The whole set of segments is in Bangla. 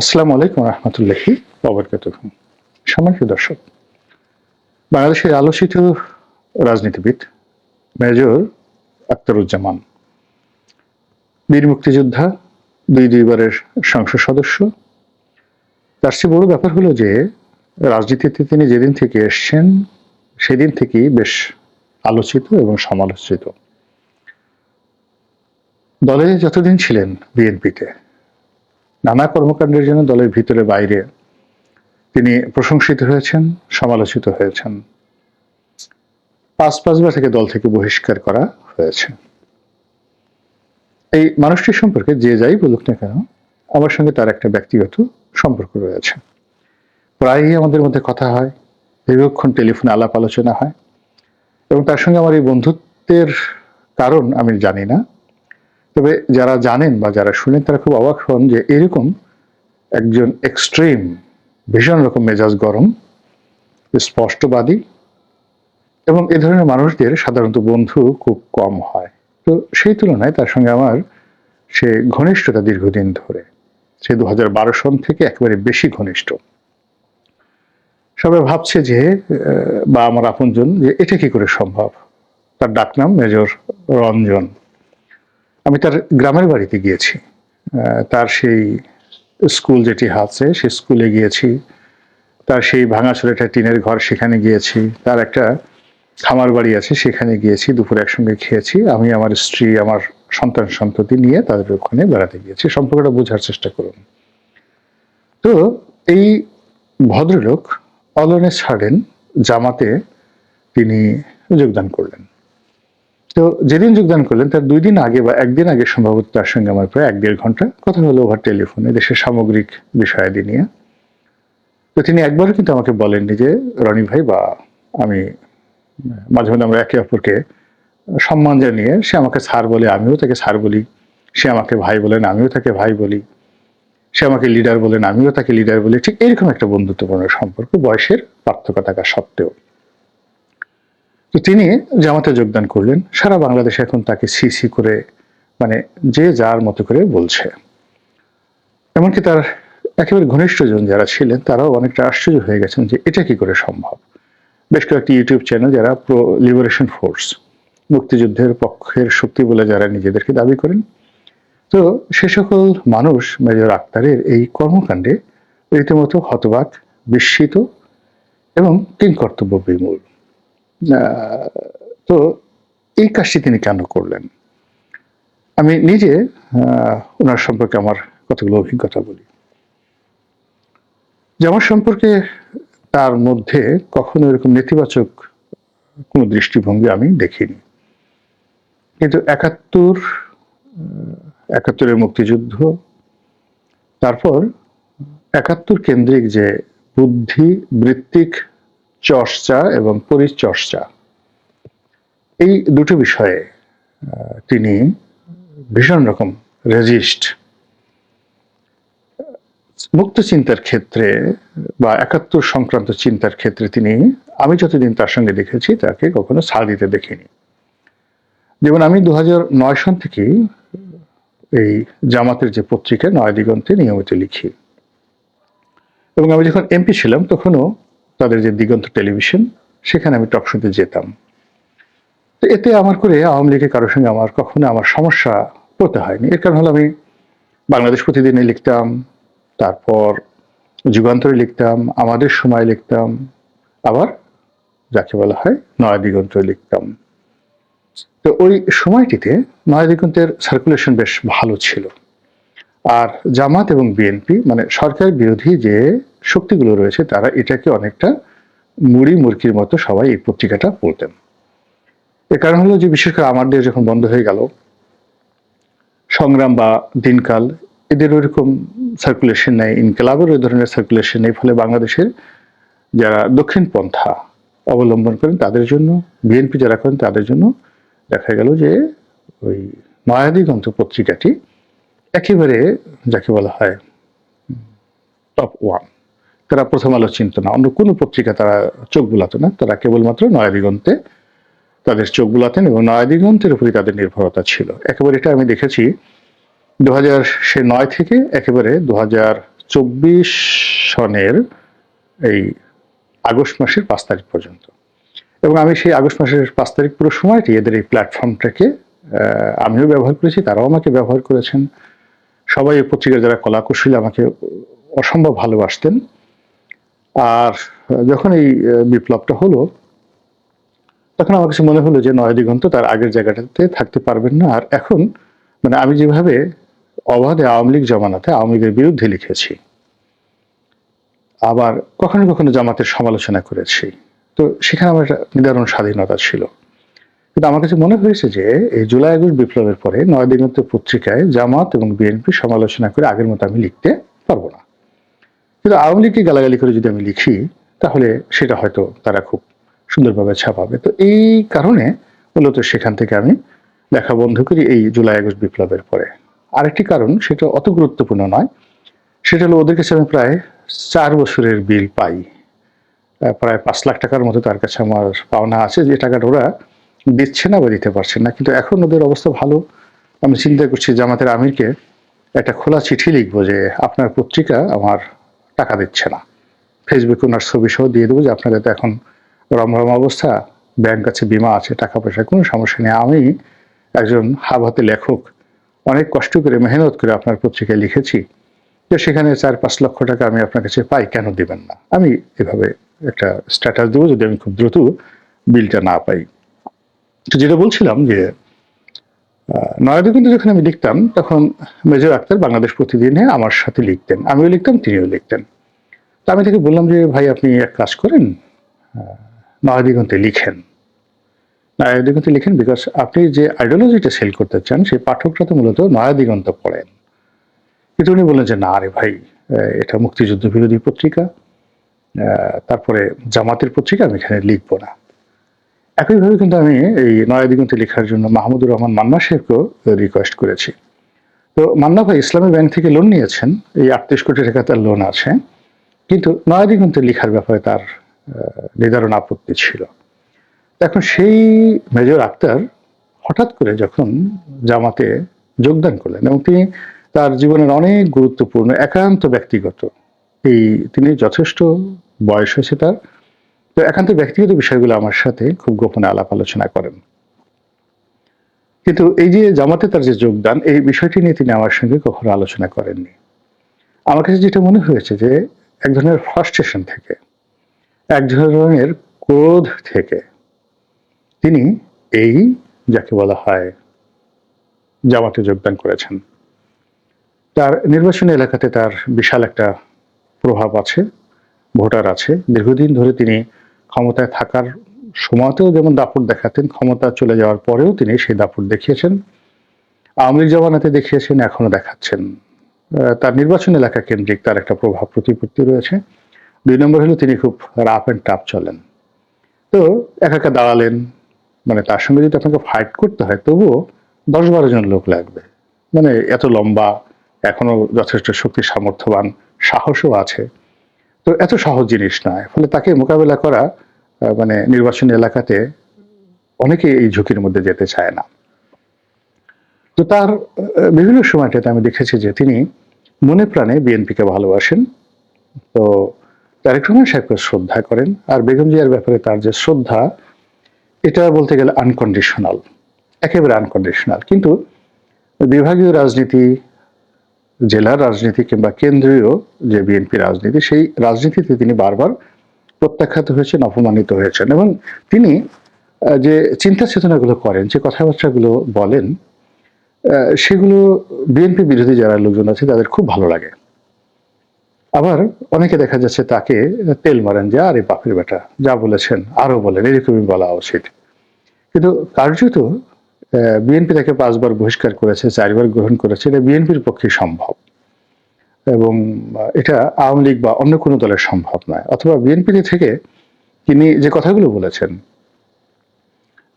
আসসালামু আলাইকুম রহমতুল্লাহি অবরকাত সম্মানিত দর্শক, বাংলাদেশের আলোচিত রাজনীতিবিদ মেজর আক্তারুজ্জামান বীর মুক্তিযোদ্ধা, দুই দুইবারের সংসদ সদস্য। তার চেয়ে বড় ব্যাপার হলো যে, রাজনীতিতে তিনি যেদিন থেকে এসছেন, সেদিন থেকেই বেশ আলোচিত এবং সমালোচিত। দলে যতদিন ছিলেন বিএনপিতে নানা কর্মকাণ্ডের জন্য দলের ভিতরে বাইরে তিনি প্রশংসিত হয়েছেন, সমালোচিত হয়েছেন। পাঁচ পাঁচবার থেকে দল থেকে বহিষ্কার করা হয়েছে। এই মানুষটির সম্পর্কে যে যাই বলুক না কেন, আমার সঙ্গে তার একটা ব্যক্তিগত সম্পর্ক রয়েছে। প্রায়ই আমাদের মধ্যে কথা হয়, দীর্ঘক্ষণ টেলিফোনে আলাপ আলোচনা হয় এবং তার সঙ্গে আমার এই বন্ধুত্বের কারণ আমি জানি না। তবে যারা জানেন বা যারা শুনেন, তারা খুব অবাক হন যে এরকম একজন এক্সট্রিম ভীষণ রকম মেজাজ গরম, স্পষ্টবাদী এবং এ ধরনের মানুষদের সাধারণত বন্ধু খুব কম হয়। তো সেই তুলনায় তার সঙ্গে আমার সে ঘনিষ্ঠতা দীর্ঘদিন ধরে। সে দু বারো সন থেকে একেবারে বেশি ঘনিষ্ঠ। সবাই ভাবছে যে বা আমার আপনজন যে এটা কি করে সম্ভব? তার ডাকনাম মেজর রঞ্জন। আমি তার গ্রামের বাড়িতে গিয়েছি। তার সেই স্কুল যেটি আছে সে স্কুলে গিয়েছি। তার সেই ভাঙাচোরা একটা টিনের ঘর সেখানে গিয়েছি। তার একটা খামার বাড়ি আছে, সেখানে গিয়েছি, দুপুরে একসঙ্গে খেয়েছি। আমি, আমার স্ত্রী, আমার সন্তান সন্ততি নিয়ে তাদের ওখানে বেড়াতে গিয়েছি। সম্পর্কটা বোঝার চেষ্টা করুন। তো এই ভদ্রলোক অলনে ছাড়েন জামাতে তিনি যোগদান করলেন। তো যেদিন যোগদান করলেন, তার দুই দিন আগে বা একদিন আগে সম্ভবত তার সঙ্গে আমার প্রায় এক দেড় ঘণ্টা কথা হলো ওভার টেলিফোনে দেশের সামগ্রিক বিষয়াদি নিয়ে। তো তিনি একবারও কিন্তু আমাকে বলেননি যে, রনি ভাই বা আমি, মাঝে মাঝে আমরা একে অপরকে সম্মান জানিয়ে সে আমাকে স্যার বলে আমিও তাকে স্যার বলি, সে আমাকে ভাই বলেন আমিও তাকে ভাই বলি, সে আমাকে লিডার বলেন আমিও তাকে লিডার বলি। ঠিক এরকম একটা বন্ধুত্বপূর্ণ সম্পর্ক বয়সের পার্থক্য থাকা সত্ত্বেও। তো তিনি জামাতে যোগদান করলেন। সারা বাংলাদেশে এখন তাকে সিসি করে মানে যে যার মতো করে বলছে। এমনকি তার একেবারে ঘনিষ্ঠজন যারা ছিলেন, তারাও অনেকটা আশ্চর্য হয়ে গেছেন যে এটা কি করে সম্ভব। বেশ কয়েকটি ইউটিউব চ্যানেল যারা প্রো লিবারেশন ফোর্স মুক্তিযুদ্ধের পক্ষের শক্তি বলে যারা নিজেদেরকে দাবি করেন। তো সে সকল মানুষ মেজর আক্তারের এই কর্মকাণ্ডে রীতিমতো হতবাক, বিস্মিত এবং কিংকর্তব্য বিমূল তো এই কাজটি তিনি কেন করলেন? আমি নিজে ওনার সম্পর্কে আমার কতগুলো অভিজ্ঞতা বলি। যে আমার সম্পর্কে তার মধ্যে কখনো এরকম নেতিবাচক কোনো দৃষ্টিভঙ্গি আমি দেখিনি। কিন্তু একাত্তর একাত্তরের মুক্তিযুদ্ধ, তারপর একাত্তর কেন্দ্রিক যে বুদ্ধি, বৃত্তিক চর্চা এবং পরিচর্চা। এই দুটো বিষয়ে তিনি ভীষণ রকম রেজিস্ট। মুক্ত চিন্তার ক্ষেত্রে বা একাত্তর সংক্রান্ত চিন্তার ক্ষেত্রে তিনি, আমি যতদিন তার সঙ্গে দেখেছি, তাকে কখনো ছাড় দিতে দেখিনি। যেমন আমি দু নয় সন থেকেই এই জামাতের যে পত্রিকা নয় দিগন্তে নিয়মিত লিখি। এবং আমি যখন এমপি ছিলাম, তখনও তাদের যে দিগন্ত টেলিভিশন, সেখানে আমি টক শোতে যেতাম। তো এতে আমার করে আওয়ামী লীগের কারোর সঙ্গে আমার কখনো আমার সমস্যা পড়তে হয়নি। এর কারণ হলো আমি বাংলাদেশ প্রতিদিনে লিখতাম, তারপর যুগান্তরে লিখতাম, আমাদের সময় লিখতাম, আবার যাকে বলা হয় নয়া দিগন্ত লিখতাম। তো ওই সময়টিতে নয়া দিগন্তের সার্কুলেশন বেশ ভালো ছিল। আর জামাত এবং বিএনপি মানে সরকার বিরোধী যে শক্তিগুলো রয়েছে, তারা এটাকে অনেকটা মুড়ি মুরকির মতো সবাই এই পত্রিকাটা পড়তেন। এর কারণ হলো যে, বিশেষ করে আমাদের যখন বন্ধ হয়ে গেল, সংগ্রাম বা দিনকাল, এদের ওইরকম সার্কুলেশন নেই, ইনকেলাবের ওই ধরনের সার্কুলেশন নেই, ফলে বাংলাদেশের যারা দক্ষিণ পন্থা অবলম্বন করেন, তাদের জন্য বিএনপি যারা করেন, তাদের জন্য দেখা গেল যে, ওই নয়াদিগন্ত পত্রিকাটি একেবারে যাকে বলা হয় টপ ওয়ান তারা প্রথম আলো চিনত না। অন্য কোনো পত্রিকা তারা চোখ বুলাতো না। তারা কেবলমাত্র নয়াদিগন্তে তাদের চোখ বুলাতেন এবং নয়াদিগন্তের উপরই তাদের নির্ভরতা ছিল। একেবারে এটা আমি দেখেছি দু হাজার সে নয় থেকে একেবারে দু হাজার চব্বিশ সনের এই আগস্ট মাসের পাঁচ তারিখ পর্যন্ত। এবং আমি সেই আগস্ট মাসের পাঁচ তারিখ পুরো সময়টি এদের এই প্ল্যাটফর্মটাকে আমিও ব্যবহার করেছি, তারাও আমাকে ব্যবহার করেছেন। সবাই এই পত্রিকার যারা কলাকুশলী আমাকে অসম্ভব ভালোবাসতেন। আর যখন এই বিপ্লবটা হলো, তখন আমার কাছে মনে হলো যে নয় দিগন্ত তার আগের জায়গাটাতে থাকতে পারবেন না। আর এখন মানে আমি যেভাবে অবাধে আওয়ামী লীগ জমানাতে আওয়ামী লীগের বিরুদ্ধে লিখেছি, আবার কখনো কখনো জামাতের সমালোচনা করেছি। তো সেখানে আমার একটা নিদারুণ স্বাধীনতা ছিল। কিন্তু আমার কাছে মনে হয়েছে যে এই জুলাই আগস্ট বিপ্লবের পরে নয় দিগন্ত পত্রিকায় জামাত এবং বিএনপি সমালোচনা করে আগের মতো আমি লিখতে পারব না। কিন্তু আওয়ামী লীগকে গালাগালি করে যদি আমি লিখি, তাহলে সেটা হয়তো তারা খুব সুন্দরভাবে ছাপাবে। তো এই কারণে মূলত সেখান থেকে আমি লেখা বন্ধ করি এই জুলাই আগস্ট বিপ্লবের পরে। আরেকটি কারণ, সেটা অত গুরুত্বপূর্ণ নয়, সেটা হলো ওদের কাছে আমি প্রায় চার বছরের বিল পাই। প্রায় পাঁচ লাখ টাকার মতো তার কাছে আমার পাওনা আছে। যে টাকাটা ওরা দিচ্ছে না বা দিতে পারছে না, কিন্তু এখন ওদের অবস্থা ভালো। আমি চিন্তা করছি জামাতের আমিরকে একটা খোলা চিঠি লিখব যে, আপনার পত্রিকা আমার টাকা দিচ্ছে না। ফেসবুকে ওনার ছবি সহ দিয়ে দেবো যে আপনাদের তো এখন রমরম অবস্থা, ব্যাংক আছে, বিমা আছে, টাকা পয়সা, কোনো সমস্যা নেই। আমি একজন হাবাতে লেখক, অনেক কষ্ট করে, মেহনত করে আপনার পত্রিকায় লিখেছি। যে সেখানে চার পাঁচ লক্ষ টাকা আমি আপনার কাছে পাই, কেন দিবেন না? আমি এভাবে একটা স্ট্যাটাস দেবো যদি আমি খুব দ্রুত বিলটা না পাই। তো যেটা বলছিলাম যে নয়াদিগঞ্জে যখন আমি লিখতাম, তখন মেজর আক্তার বাংলাদেশ প্রতিদিনে আমার সাথে লিখতেন, আমিও লিখতাম, তিনিও লিখতেন। তা আমি তাকে বললাম যে, ভাই, আপনি এক কাজ করেন নয়াদিগন্তে লিখেন। নয়াদিগন্তে লিখেন বিকজ আপনি যে আইডিওলজিটা সেল করতে চান, সেই পাঠকরা তো মূলত নয়াদিগন্ত পড়েন। কিন্তু উনি বললেন যে, না রে ভাই এটা মুক্তিযুদ্ধ বিরোধী পত্রিকা তারপরে জামাতের পত্রিকা আমি এখানে লিখব না। একইভাবে কিন্তু আমি এই নয়াদিগন্তে লেখার জন্য মাহমুদুর রহমান মান্না সাহেবকেও রিকোয়েস্ট করেছি। তো মান্না ভাই ইসলামী ব্যাংক থেকে লোন নিয়েছেন, এই আটত্রিশ কোটি টাকা তার লোন আছে, কিন্তু নয়াদিগন্তে লেখার ব্যাপারে তার নির্ধারণ আপত্তি ছিল। এখন সেই মেজর আক্তার হঠাৎ করে যখন জামাতে যোগদান করলেন এবং তিনি তার জীবনের অনেক গুরুত্বপূর্ণ, একান্ত ব্যক্তিগত, এই তিনি যথেষ্ট বয়স হয়েছে তার তো একান্ত ব্যক্তিগত বিষয়গুলো আমার সাথে খুব গোপনে আলাপ আলোচনা করেন। কিন্তু এই যে জামাতে তার যে যোগদান, এই বিষয়টি নিয়ে তিনি আমার সঙ্গে কখনো আলোচনা করেননি। আমার কাছে যেটা মনে হয়েছে যে, এক ধরনের ফ্রাস্ট্রেশন থেকে, এক ধরনের ক্রোধ থেকে তিনি এই, যাকে বলা হয়, জামাতে যোগদান করেছেন। তার নির্বাচনী এলাকাতে তার বিশাল একটা প্রভাব আছে, ভোটার আছে। দীর্ঘদিন ধরে তিনি ক্ষমতায় থাকার সময়তেও যেমন দাপট দেখাতেন, ক্ষমতা চলে যাওয়ার পরেও তিনি সেই দাপট দেখিয়েছেন। আওয়ামী জমানাতে দেখিয়েছেন, এখনও দেখাচ্ছেন। তার নির্বাচন এলাকা কেন্দ্রিক তার একটা প্রভাব প্রতিপত্তি রয়েছে। দুই নম্বর হলো তিনি খুব রাফ অ্যান্ড টাফ চলেন। তো একা একা দাঁড়ালেন মানে তার সঙ্গে যদি আপনাকে ফাইট করতে হয়, তবুও দশ বারো জন লোক লাগবে। মানে এত লম্বা, এখনও যথেষ্ট শক্তি সামর্থ্যবান সাহসও আছে। তো এত সহজ জিনিস নয়। ফলে তাকে মোকাবেলা করা মানে নির্বাচনী এলাকাতে অনেকে এই ঝুঁকির মধ্যে যেতে চায় না। তো তার বিভিন্ন সময়টাতে আমি দেখেছি যে তিনি মনে প্রাণে বিএনপিকে ভালোবাসেন। তো তারেক রহমান সাহেবকে শ্রদ্ধা করেন আর বেগম জিয়ার ব্যাপারে তার যে শ্রদ্ধা, এটা বলতে গেলে আনকন্ডিশনাল একেবারে আনকন্ডিশনাল কিন্তু বিভাগীয় রাজনীতি জেলার রাজনীতি কিংবা কেন্দ্রীয় যে বিএনপি রাজনীতি, সেই রাজনীতিতে তিনি বারবার প্রত্যাখ্যাত হয়েছেন, অপমানিত হয়েছেন এবং তিনি যে চিন্তা চেতনাগুলো করেন, যে কথাবার্তাগুলো বলেন সেগুলো বিএনপি বিরোধী যারা লোকজন আছে, তাদের খুব ভালো লাগে। আবার অনেকে দেখা যাচ্ছে তাকে তেল মারেন যে, আরে বাপের বেটা, যা বলেছেন, আরও বলেন, এরকমই বলা উচিত। কিন্তু কার্যত বিএনপি তাকে পাঁচবার বহিষ্কার করেছে, চারবার গ্রহণ করেছে। এটা বিএনপির পক্ষে সম্ভব। এবং এটা আওয়ামী লীগ বা অন্য কোনো দলের সম্ভব নয়। অথবা বিএনপি থেকে তিনি যে কথাগুলো বলেছেন,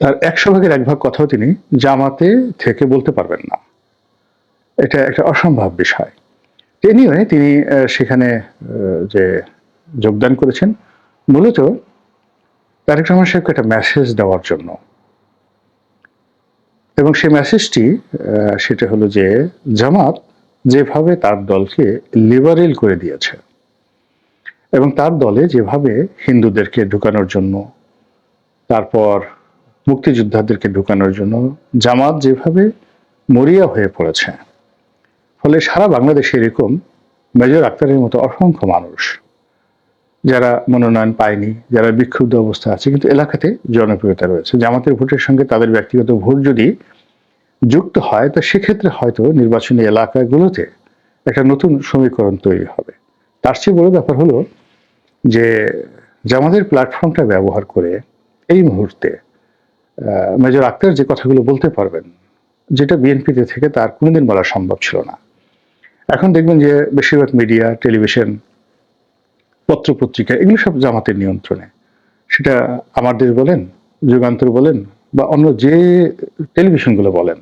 তার একশো ভাগের এক ভাগ কথাও তিনি জামাতে থেকে বলতে পারবেন না। এটা একটা অসম্ভব বিষয়। এনিওয়ে তিনি সেখানে যে যোগদান করেছেন, মূলত তারেক রহমান সাহেবকে একটা মেসেজ দেওয়ার জন্য। এবং সেই মেসেজটি সেটা হলো যে, জামাত যেভাবে তার দলকে লিবারেল করে দিয়েছে এবং তার দলে যেভাবে হিন্দুদেরকে ঢুকানোর জন্য, তারপর মুক্তিযোদ্ধাদেরকে ঢুকানোর জন্য জামাত যেভাবে মরিয়া হয়ে পড়েছে, ফলে সারা বাংলাদেশে এরকম মেজর আক্তারের মতো অসংখ্য মানুষ যারা মনোনয়ন পায়নি, যারা বিক্ষুব্ধ অবস্থা আছে, কিন্তু এলাকাতে জনপ্রিয়তা রয়েছে। জামাতের ভোটের সঙ্গে তাদের ব্যক্তিগত ভোট যদি যুক্ত হয়, তা সেক্ষেত্রে হয়তো নির্বাচনী এলাকাগুলোতে একটা নতুন সমীকরণ তৈরি হবে। তার চেয়ে বড় ব্যাপার হলো যে জামাতের প্ল্যাটফর্মটা ব্যবহার করে এই মুহূর্তে মেজর আক্তার যে কথাগুলো বলতে পারবেন, যেটা বিএনপিতে থেকে তার কোনোদিন বলা সম্ভব ছিল না। এখন দেখবেন যে বেশিরভাগ মিডিয়া, টেলিভিশন পত্রপত্রিকা, এগুলো সব জামাতের নিয়ন্ত্রণে। সেটা আমার দেশ বলেন, যুগান্তর বলেন, বা অন্য যে টেলিভিশনগুলো বলেন।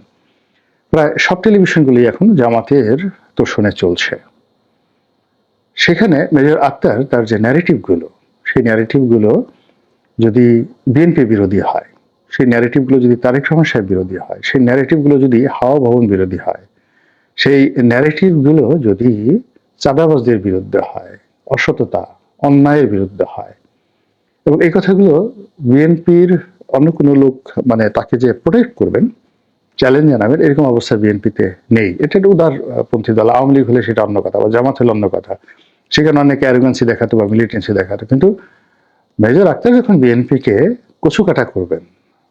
প্রায় সব টেলিভিশনগুলি এখন জামাতের তোষণে চলছে। সেখানে মেজর আক্তার তার যে ন্যারেটিভগুলো সেই ন্যারেটিভগুলো যদি বিএনপি বিরোধী হয়, সেই ন্যারেটিভগুলো যদি তারেক রহমান সাহেব বিরোধী হয়, সেই ন্যারেটিভগুলো যদি হাওয়া ভবন বিরোধী হয়, সেই ন্যারেটিভগুলো যদি চাঁদাবাজদের বিরুদ্ধে হয় অসততা, অন্যায়ের বিরুদ্ধে হয়। এবং এই কথাগুলো বিএনপির অন্য কোনো লোক মানে তাকে যে প্রোটেক্ট করবেন চ্যালেঞ্জ জানাবেন, এরকম অবস্থা বিএনপিতে নেই। এটা একটা উদারপন্থী দল। আওয়ামী লীগ হলে সেটা অন্য কথা বা জামাত হলে অন্য কথা। সেখানে অনেকে অ্যারোগেন্সি দেখাতো বা মিলিটেন্সি দেখাতো। কিন্তু মেজর আক্তার যখন বিএনপিকে কচুকাটা করবেন,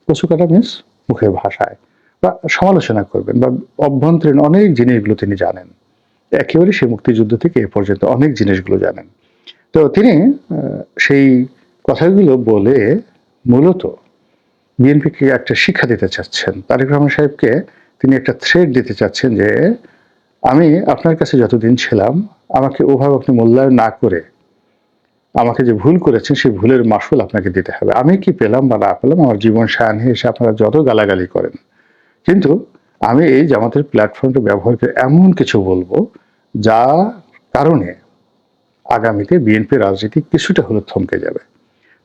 কচুকাটা মিনস মুখের ভাষায় বা সমালোচনা করবেন বা অভ্যন্তরীণ অনেক জিনিসগুলো তিনি জানেন। একেবারে সেই মুক্তিযুদ্ধ থেকে এ পর্যন্ত অনেক জিনিসগুলো জানেন। তো তিনি সেই কথাগুলো বলে মূলত বিএনপিকে একটা শিক্ষা দিতে চাচ্ছেন। তারেক রহমান সাহেবকে তিনি একটা থ্রেড দিতে চাচ্ছেন যে, আমি আপনার কাছে যতদিন ছিলাম, আমাকে ওভাবে আপনি মূল্যায়ন না করে আমাকে যে ভুল করেছেন, সেই ভুলের মাসুল আপনাকে দিতে হবে। আমি কি পেলাম বা না পেলাম, আমার জীবন সায়ানে এসে আপনারা যত গালাগালি করেন। কিন্তু আমি এই জামাতের প্ল্যাটফর্মটা ব্যবহার করে এমন কিছু বলব, যা কারণে আগামীতে বিএনপি রাজনীতি কিছুটা হলে থমকে যাবে।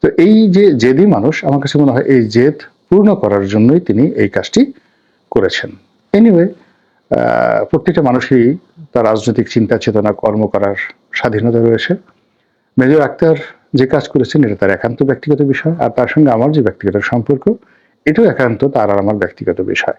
তো এই যে জেদি মানুষ, আমার কাছে মনে হয় এই জেদ পূর্ণ করার জন্যই তিনি এই কাজটি করেছেন। এনিওয়ে প্রত্যেকটা মানুষই তার রাজনৈতিক চিন্তা, চেতনা, কর্ম করার স্বাধীনতা রয়েছে। মেজর আক্তার যে কাজ করেছেন, এটা তার একান্ত ব্যক্তিগত বিষয়, আর তার সঙ্গে আমার যে ব্যক্তিগত সম্পর্ক, এটাও একান্ত তার আর আমার ব্যক্তিগত বিষয়।